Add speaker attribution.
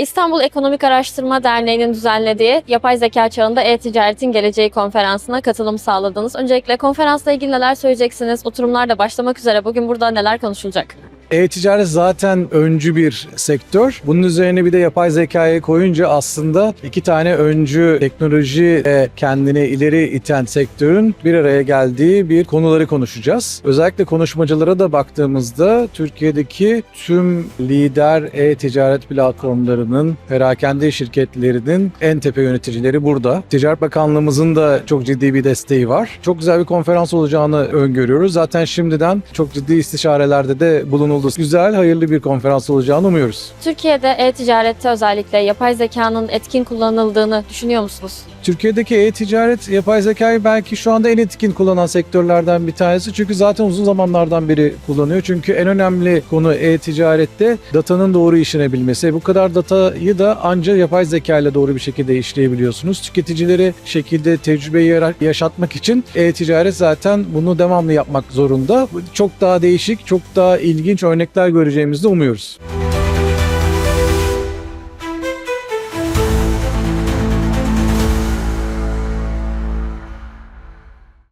Speaker 1: İstanbul Ekonomik Araştırma Derneği'nin düzenlediği Yapay Zeka Çağında E-Ticaretin Geleceği konferansına katılım sağladınız. Öncelikle konferansla ilgili neler söyleyeceksiniz? Oturumlar da başlamak üzere. Bugün burada neler konuşulacak?
Speaker 2: E-ticaret zaten öncü bir sektör. Bunun üzerine bir de yapay zekayı koyunca aslında iki tane öncü teknoloji ve kendini ileri iten sektörün bir araya geldiği bir konuları konuşacağız. Özellikle konuşmacılara da baktığımızda Türkiye'deki tüm lider e-ticaret platformlarının, perakende şirketlerinin en tepe yöneticileri burada. Ticaret Bakanlığımızın da çok ciddi bir desteği var. Çok güzel bir konferans olacağını öngörüyoruz. Zaten şimdiden çok ciddi istişarelerde de bulunuldu. Güzel, hayırlı bir konferans olacağını umuyoruz.
Speaker 1: Türkiye'de e-ticarette özellikle yapay zekanın etkin kullanıldığını düşünüyor musunuz?
Speaker 2: Türkiye'deki e-ticaret yapay zekayı belki şu anda en etkin kullanan sektörlerden bir tanesi. Çünkü zaten uzun zamanlardan beri kullanıyor. Çünkü en önemli konu e-ticarette datanın doğru işlenebilmesi. Bu kadar datayı da ancak yapay zeka ile doğru bir şekilde işleyebiliyorsunuz. Tüketicileri şekilde tecrübeyi yaşatmak için e-ticaret zaten bunu devamlı yapmak zorunda. Çok daha değişik, çok daha ilginç örnekler göreceğimizi umuyoruz.